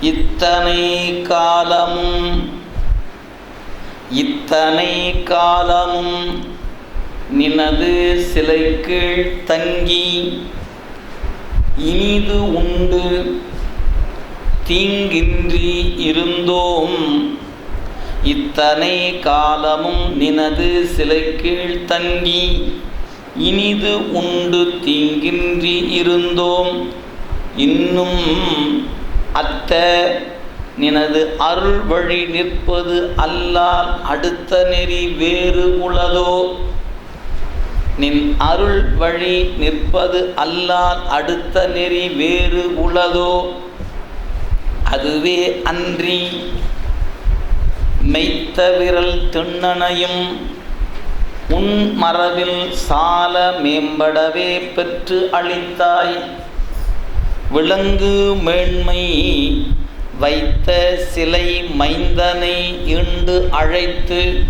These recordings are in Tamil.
இத்தனை காலமும் இத்தனை காலமும் நினது சிலைக்கு தங்கி இனிது உண்டு தீங்கின்றி இருந்தோம். இத்தனை காலமும் நினது சிலை தங்கி இனிது உண்டு தீங்கின்றி இருந்தோம். இன்னும் அத்த நினது அருள் வழி நிற்பது அல்லால் அடுத்த நெறி வேறு உளதோ? நின் அருள் வழி நிற்பது அல்லால் அடுத்த நெறி வேறு உளதோ? அதுவே அன்றி மெய்த்த விரல் திண்ணனையும் உன் மரபில் சால மேம்படவே பெற்று அளித்தாய். விலங்கு மேன்மை வைத்த சிலை மைந்தனை இண்டு அழைத்து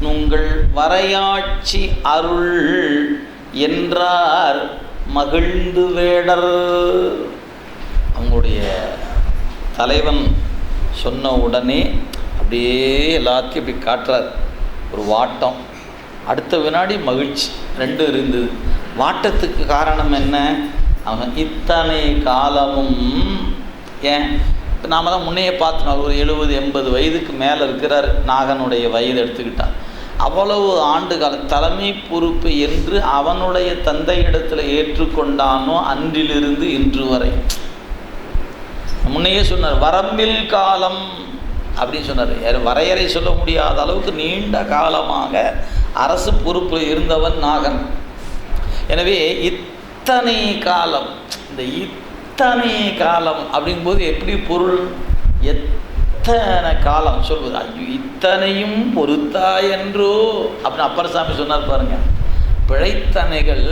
உங்கள் வரையாட்சி அருள் என்றார் மகிழ்ந்து வேடர். அவங்களுடைய தலைவன் சொன்ன உடனே அப்படியே எல்லாத்தையும் இப்படி காட்டுறார். ஒரு வாட்டம். அடுத்த வினாடி மகிழ்ச்சி. ரெண்டும் இருந்தது. வாட்டத்துக்கு காரணம் என்ன? அவன் இத்தனை காலமும் ஏன்? இப்போ நாம தான் முன்னையே பார்த்தோம் ஒரு எழுபது எண்பது வயதுக்கு மேலே இருக்கிறார் நாகனுடைய வயது எடுத்துக்கிட்டான் அவ்வளவு ஆண்டு கால தலைமை பொறுப்பு என்று அவனுடைய தந்தையிடத்தில் ஏற்றுக்கொண்டானோ அன்றிலிருந்து இன்று வரை. முன்னையே சொன்னார் வரம்பில் காலம் அப்படின்னு சொன்னார். வரையறை சொல்ல முடியாத அளவுக்கு நீண்ட காலமாக அரசு பொறுப்பில் இருந்தவன் நாகன். எனவே இத் இத்தனை காலம் இந்த இத்தனை காலம் அப்படிங்கும்போது எப்படி பொருள்? எத்தனை காலம்? சொல்வது ஐயோ இத்தனையும் பொறுத்தா என்றோ? அப்படின்னு அப்பர் சாமி சொன்னார் பாருங்க. பிழைத்தனைகள்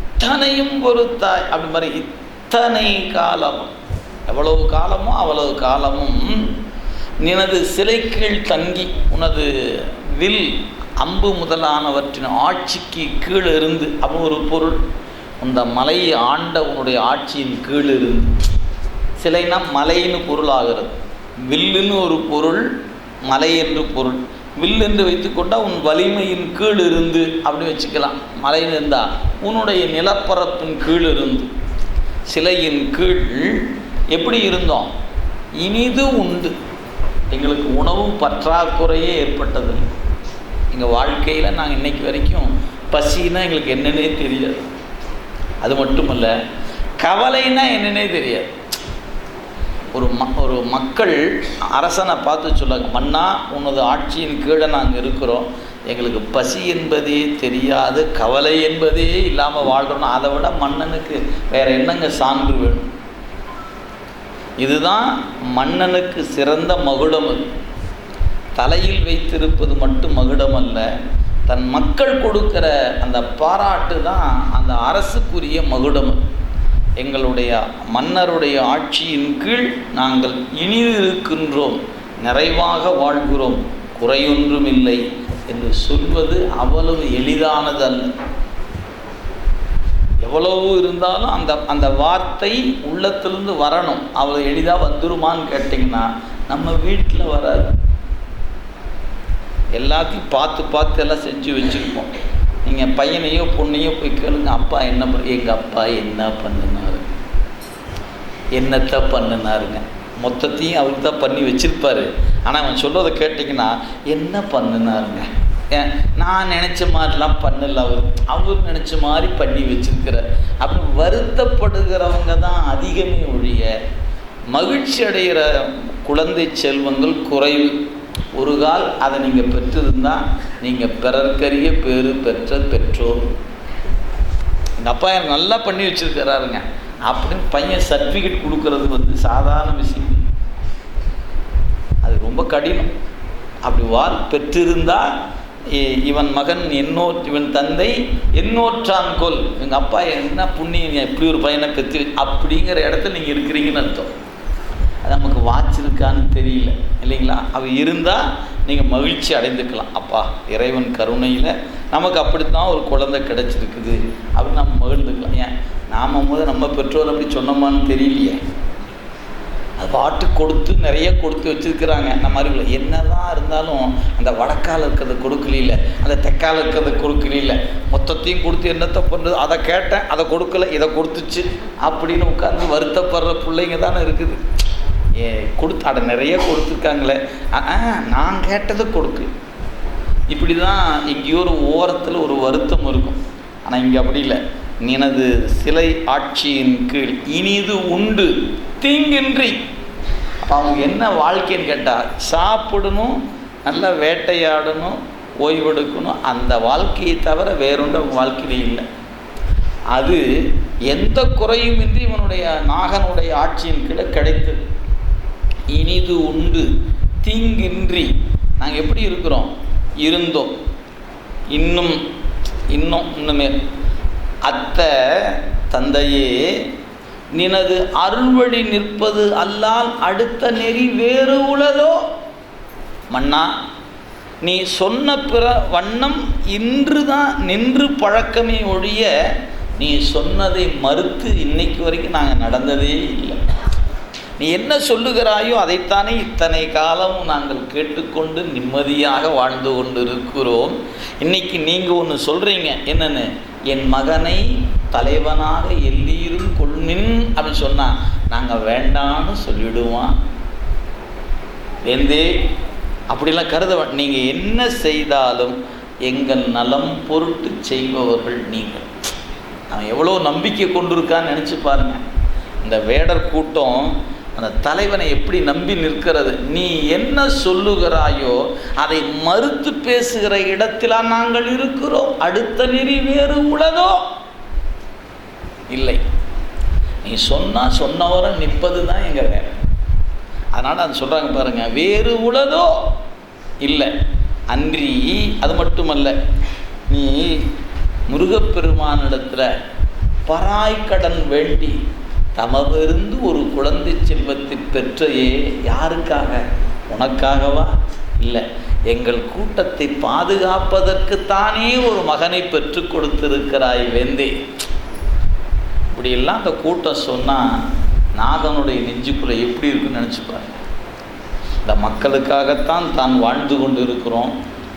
இத்தனையும் பொறுத்தாய் அப்படி மாதிரி இத்தனை காலம். எவ்வளவு காலமோ அவ்வளவு காலமும் நினது சிலை கீழ் தங்கி உனது வில் அம்பு முதலானவற்றின் ஆட்சிக்கு கீழே இருந்து அப்போ ஒரு பொருள். அந்த மலையை ஆண்ட உன்னுடைய ஆட்சியின் கீழ் இருந்து சிலைனா மலைன்னு பொருளாகிறது. வில்லுன்னு ஒரு பொருள் மலை என்று பொருள். வில் என்று வைத்துக்கொண்டால் உன் வலிமையின் கீழ் இருந்து அப்படி வச்சுக்கலாம். மலைன்னு இருந்தால் உன்னுடைய நிலப்பரப்பின் கீழ் இருந்து சிலையின் கீழ் எப்படி இருந்தோம்? இனிது உண்டு. எங்களுக்கு உணவு பற்றாக்குறையே ஏற்பட்டது எங்கள் வாழ்க்கையில் நாங்கள் இன்றைக்கு வரைக்கும் பசின்னா எங்களுக்கு என்னன்னே தெரியாது. அது மட்டுமல்ல கவலைன்னா என்னன்னே தெரியாது. ஒரு ம ஒரு மக்கள் அரசனை பார்த்து சொல்லுங்க மன்னா உனது ஆட்சியின் கீழே நாங்கள் இருக்கிறோம். எங்களுக்கு பசி என்பதே தெரியாது கவலை என்பதே இல்லாமல் வாழ்கிறோம் அதை விட மன்னனுக்கு வேற என்னங்க சான்று வேணும்? இதுதான் மன்னனுக்கு சிறந்த மகுடம். தலையில் வைத்திருப்பது மட்டும் மகுடம் அல்ல தன் மக்கள் கொடுக்கிற அந்த பாராட்டு தான் அந்த அரசுக்குரிய மகுடம். எங்களுடைய மன்னருடைய ஆட்சியின் கீழ் நாங்கள் இனிதிருக்கின்றோம். நிறைவாக வாழ்கிறோம். குறையொன்றும் இல்லை என்று சொல்வது அவ்வளவு எளிதானது அல்ல எவ்வளவு இருந்தாலும் அந்த அந்த வார்த்தை உள்ளத்திலிருந்து வரணும். அவ்வளோ எளிதாக வந்துருமான்னு கேட்டிங்கன்னா நம்ம வீட்டில் வராது. எல்லாத்தையும் பார்த்து பார்த்து எல்லாம் செஞ்சு வச்சுருப்போம். நீங்கள் பையனையோ பொண்ணையோ போய் கேளுங்க அப்பா என்ன பண்ண எங்கள் அப்பா என்ன பண்ணினாரு? என்னத்தை பண்ணினாருங்க? மொத்தத்தையும் அவருக்கு தான் பண்ணி வச்சுருப்பாரு. ஆனால் அவன் சொல்றதை கேட்டிங்கன்னா என்ன பண்ணினாருங்க? ஏன் நான் நினச்ச மாதிரிலாம் பண்ணல அவர். அவர் நினச்ச மாதிரி பண்ணி வச்சிருக்கிறார். அப்படி வருத்தப்படுகிறவங்க தான் அதிகமே ஒழிய மகிழ்ச்சி அடைகிற குழந்தை செல்வங்கள் குறைவு. ஒரு கால் அதை நீங்கள் பெற்றிருந்தால் நீங்கள் பிறர்க்கரிய பேரு பெற்ற பெற்றோர். எங்கள் அப்பா எனக்கு நல்லா பண்ணி வச்சிருக்கிறாருங்க. அப்படின்னு பையன் சர்டிஃபிகேட் கொடுக்கறது வந்து சாதாரண விஷயம். அது ரொம்ப கடினம். அப்படி வால் பெற்றிருந்தால் இ- இவன் மகன் என்னோ இவன் தந்தை என்னோற்றான் கொல். எங்கள் அப்பா என்ன புண்ணியம் எப்படி ஒரு பையனை பெற்று அப்படிங்கிற இடத்துல நீங்கள் இருக்கிறீங்கன்னு அர்த்தம். அது நமக்கு வாட்ச் இருக்கான்னு தெரியல. இல்லைங்களா? அது இருந்தால் நீங்கள் மகிழ்ச்சி அடைந்துக்கலாம். அப்பா இறைவன் கருணையில் நமக்கு அப்படித்தான் ஒரு குழந்தை கிடைச்சிருக்குது அப்படின்னு நம்ம மகிழ்ந்துக்கலாம். ஏன்? நாம் போது நம்ம பெற்றோர் அப்படி சொன்னோமான்னு தெரியலையே. அது பாட்டு கொடுத்து நிறைய கொடுத்து வச்சுருக்கிறாங்க. அந்த மாதிரி என்ன தான் இருந்தாலும் அந்த வடக்கால் இருக்கிறத கொடுக்கல அந்த தெக்கால் இருக்கிறத கொடுக்கல மொத்தத்தையும் கொடுத்து என்னத்தை பண்ணுறது அதை கேட்டேன் அதை கொடுக்கல இதை கொடுத்துச்சு அப்படின்னு உட்காந்து வருத்தப்படுற பிள்ளைங்க தானே இருக்குது. ஏ கொடுத்து அதை நிறைய கொடுத்துருக்காங்களே. ஆ நான் கேட்டதை கொடுக்கு. இப்படி தான் எங்கேயோ ஒரு ஓரத்தில் ஒரு வருத்தம் இருக்கும். ஆனால் இங்கே அப்படி இல்லை. நினது சிலை ஆட்சியின் கீழ் இனிது உண்டு தீங்கின்றி. அப்போ அவங்க என்ன வாழ்க்கைன்னு கேட்டால் சாப்பிடணும் நல்லா வேட்டையாடணும் ஓய்வெடுக்கணும் அந்த வாழ்க்கையை தவிர வேறொன்று அவங்க வாழ்க்கையிலே இல்லை. அது எந்த குறையுமின்றி இவனுடைய நாகனுடைய ஆட்சியின் கீழே கிடைத்தது. இனிது உண்டு. தீங்கின்றி. நாங்கள் எப்படி இருக்கிறோம்? இருந்தோம். இன்னும் இன்னும் இன்னுமே. அத்த தந்தையே நினது அருள்வழி நிற்பது அல்லால் அடுத்த நெறி வேறு உளதோ? மன்னா நீ சொன்ன பிற வண்ணம் இன்று தான் நின்று பழக்கமே ஒழிய நீ சொன்னதை மறுத்து இன்னைக்கு வரைக்கும் நாங்கள் நடந்ததே இல்லை. நீ என்ன சொல்லுகிறாயோ அதைத்தானே இத்தனை காலம் நாங்கள் கேட்டுக்கொண்டு நிம்மதியாக வாழ்ந்து கொண்டு இருக்கிறோம் இன்னைக்கு நீங்கள் ஒன்று சொல்கிறீங்க என்னென்னு? என் மகனை தலைவனாக எல்லீரும் கொள்மின் அப்படின்னு சொன்னால் நாங்கள் வேண்டான்னு சொல்லிவிடுவான் வேந்தே அப்படிலாம் கருத நீங்கள் என்ன செய்தாலும் எங்கள் நலம் பொருட்டு செய்பவர்கள் நீங்கள். அவன் எவ்வளோ நம்பிக்கை கொண்டிருக்கான்னு நினச்சி பாருங்கள் இந்த வேடர் கூட்டம் அந்த தலைவனை எப்படி நம்பி நிற்கிறது? நீ என்ன சொல்லுகிறாயோ அதை மறுத்து பேசுகிற இடத்திலா நாங்கள் இருக்கிறோம். அடுத்த நெறி வேறு உளதோ இல்லை. நீ சொன்னா சொன்னவரை நிற்பது தான் எங்கள் வேலை. அதனால் அது சொல்கிறாங்க பாருங்கள் வேறு உளதோ இல்லை. அன்றி அது மட்டுமல்ல நீ முருகப்பெருமானிடத்தில் பராய்க்கடன் வேண்டி தமவிருந்து ஒரு குழந்தை செல்வத்தை பெற்றையே யாருக்காக? உனக்காகவா? இல்லை எங்கள் கூட்டத்தை பாதுகாப்பதற்குத்தானே ஒரு மகனை பெற்றுக் கொடுத்திருக்கிறாய் வேந்தே. இப்படியெல்லாம் அந்த கூட்டம் சொன்னால் நாதனுடைய நெஞ்சுக்குள்ளே எப்படி இருக்குன்னு நினச்சி இந்த மக்களுக்காகத்தான் தான் வாழ்ந்து கொண்டு இருக்கிறோம்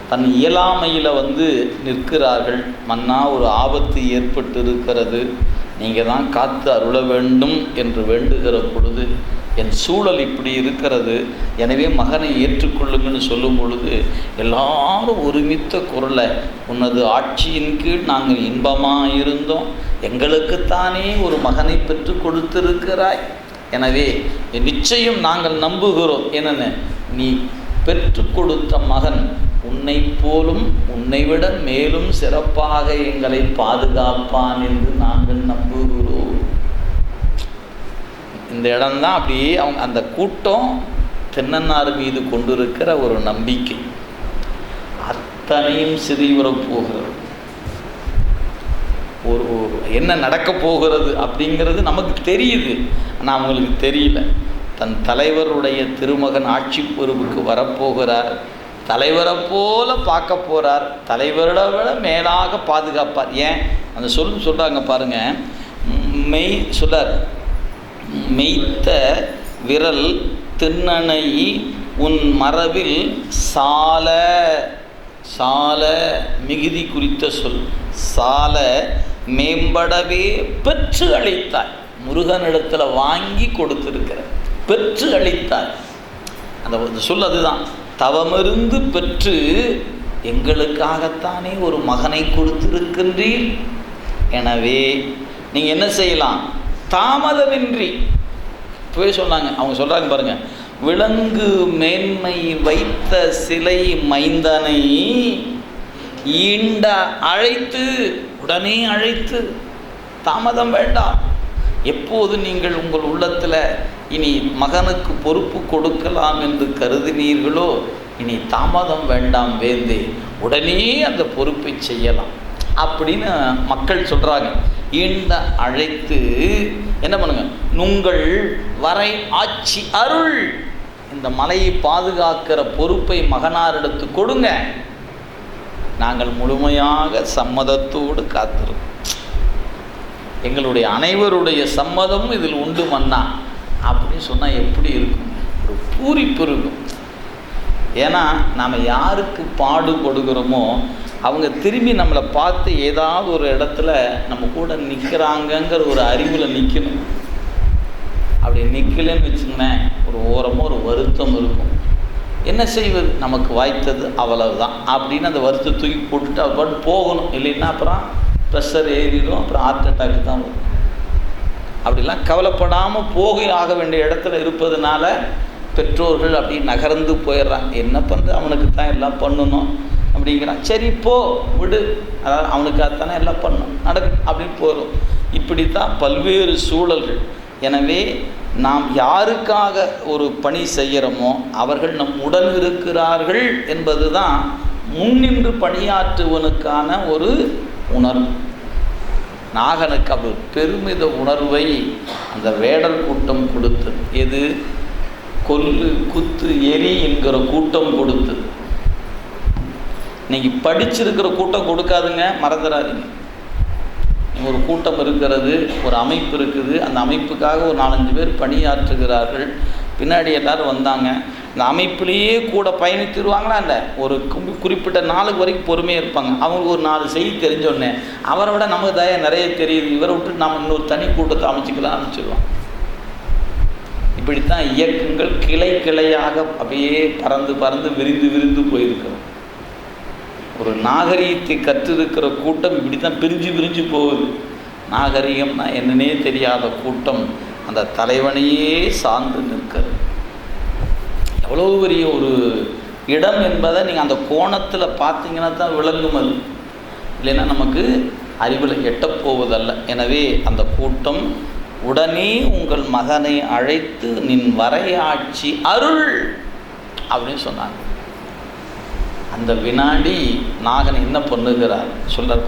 தன் இயலாமையில் வந்து நிற்கிறார்கள். மன்னா ஒரு ஆபத்து ஏற்பட்டு இருக்கிறது நீங்கள் தான் காத்து அருள வேண்டும் என்று வேண்டுகிற பொழுது என் சூழல் இப்படி இருக்கிறது. எனவே மகனை ஏற்றுக்கொள்ளுங்கன்னு சொல்லும் பொழுது எல்லாரும் ஒருமித்த குரலை உனது ஆட்சியின் கீழ் நாங்கள் இன்பமாக இருந்தோம் எங்களுக்குத்தானே ஒரு மகனை பெற்று கொடுத்திருக்கிறாய். எனவே நிச்சயம் நாங்கள் நம்புகிறோம். என்னென்ன? நீ பெற்று கொடுத்த மகன் உன்னை போலும் உன்னை விட மேலும் சிறப்பாக எங்களை பாதுகாப்பான் என்று நாங்கள் நம்புகிறோம். இந்த இடம்தான் அப்படியே அவங்க அந்த கூட்டம் தென்னன்னார் மீது கொண்டிருக்கிற ஒரு நம்பிக்கை. அத்தனையும் சிறிவரப் போகிறது. ஒரு ஒரு என்ன நடக்க போகிறது அப்படிங்கிறது நமக்கு தெரியுது. ஆனால் அவங்களுக்கு தெரியல. தன் தலைவருடைய திருமகன் ஆட்சி பொறுப்புக்கு வரப்போகிறார். தலைவரை போல பார்க்க போகிறார் தலைவரோட விட மேலாக பாதுகாப்பார். ஏன்? அந்த சொல் சொல்கிறாங்க பாருங்கள் மெய் சொல்லார். மெய்த்த விரல் திண்ணனை உன் மரபில் சால. சால மிகுதி குறித்த சொல். சால மேம்படவே பெற்று அளித்தாய். முருகனிடத்தில் வாங்கி கொடுத்துருக்கிற பெற்று அளித்தாய். அந்த ஒரு சொல் அதுதான். தவமிருந்து பெற்று எங்களுக்காகத்தானே ஒரு மகனை கொடுத்திருக்கின்றீர்? எனவே நீங்கள் என்ன செய்யலாம்? தாமதமின்றி. இப்போவே சொன்னாங்க அவங்க சொல்கிறாங்க பாருங்கள் விலங்கு மேன்மை வைத்த சிலை மைந்தனை ஈண்ட அழைத்து உடனே அழைத்து தாமதம் வேண்டாம். எப்போது நீங்கள் உங்கள் உள்ளத்தில் இனி மகனுக்கு பொறுப்பு கொடுக்கலாம் என்று கருதினீர்களோ இனி தாமதம் வேண்டாம் வேந்தே உடனே அந்த பொறுப்பை செய்யலாம் அப்படின்னு மக்கள் சொல்கிறாங்க ஈண்ட அழைத்து என்ன பண்ணுங்க? நுங்கள் வரை ஆட்சி அருள். இந்த மலையை பாதுகாக்கிற பொறுப்பை மகனாரிடத்து கொடுங்க. நாங்கள் முழுமையாக சம்மதத்தோடு காத்திருக்கோம். எங்களுடைய அனைவருடைய சம்மதமும் இதில் உண்டு மன்னா. அப்படின்னு சொன்னால் எப்படி இருக்கும்? ஒரு பூரிப்பு இருக்கும். ஏன்னா நாம் யாருக்கு பாடுபடுகிறோமோ அவங்க திரும்பி நம்மளை பார்த்து ஏதாவது ஒரு இடத்துல நம்ம கூட நிற்கிறாங்கங்கிற ஒரு அறிவில் நிற்கணும் அப்படி நிற்கலன்னு வச்சுங்களேன் ஒரு ஓரமாக ஒரு வருத்தம் இருக்கும். என்ன செய்வது? நமக்கு வாய்த்தது அவ்வளவுதான். அப்படின்னு அந்த வருத்தத்தை தூக்கி போட்டுட்டு அவர் பாட்டு போகணும். இல்லைன்னா அப்புறம் ப்ரெஷர் ஏறிடும் அப்புறம் ஹார்ட் அட்டாக் தான் வரும். அப்படிலாம் கவலைப்படாமல் போக ஆக வேண்டிய இடத்துல இருப்பதுனால பெற்றோர்கள் அப்படி நகர்ந்து போயிடுறான் என்ன பண்ணுறது அவனுக்கு தான் எல்லாம் பண்ணணும் அப்படிங்கிறான். சரி போ விடு. அதாவது அவனுக்காகத்தானே எல்லாம் பண்ணணும். நடக்கு அப்படின்னு போகிறோம் இப்படி தான் பல்வேறு சூழல்கள். எனவே நாம் யாருக்காக ஒரு பணி செய்கிறோமோ அவர்கள் நம் உடன் இருக்கிறார்கள் என்பது தான் முன்னின்று பணியாற்றுவனுக்கான ஒரு உணர்வு. நாகனுக்கு அவர் பெருமித உணர்வை அந்த வேடல் கூட்டம் கொடுத்தது. எது? கொல்லு குத்து எரி என்கிற கூட்டம் கொடுத்தது. நீங்கள் படிச்சிருக்கிற கூட்டம் கொடுக்காதுங்க மறந்துடாதீங்க ஒரு கூட்டம் இருக்கிறது ஒரு அமைப்பு இருக்குது. அந்த அமைப்புக்காக ஒரு நாலஞ்சு பேர் பணியாற்றுகிறார்கள். பின்னாடி எல்லாரும் வந்தாங்க. இந்த அமைப்பிலேயே கூட பயணித்திருவாங்களா இல்லை? ஒரு குறிப்பிட்ட நாளுக்கு வரைக்கும் பொறுமையாக இருப்பாங்க. அவங்களுக்கு ஒரு நாலு செய்தி தெரிஞ்சோடனே அவரை விட நமக்கு தயா நிறைய தெரியுது. இவரை விட்டு நம்ம இன்னொரு தனி கூட்டத்தை அமைச்சிக்கலாம் அமைச்சிருவோம் இப்படித்தான் இயக்கங்கள் கிளை கிளையாக அப்படியே பறந்து பறந்து விரிந்து விரிந்து போயிருக்கிறோம். ஒரு நாகரீகத்தை கற்றிருக்கிற கூட்டம் இப்படி தான் பிரிஞ்சு பிரிஞ்சு போகுது. நாகரிகம்னா என்னன்னே தெரியாத கூட்டம். அந்த தலைவனையே சார்ந்து நிற்கிறது. அவ்வளோ பெரிய ஒரு இடம் என்பதை நீங்கள் அந்த கோணத்தில் பார்த்தீங்கன்னா தான் விளங்கும் அது இல்லைன்னா நமக்கு அறிவில் எட்டப்போவதல்ல எனவே அந்த கூட்டம் உடனே உங்கள் மகனை அழைத்து நின் வரையாட்சி அருள்! அப்படின்னு சொன்னாங்க. அந்த வினாடி நாகன் என்ன பண்ணுகிறார்? சொல்றார்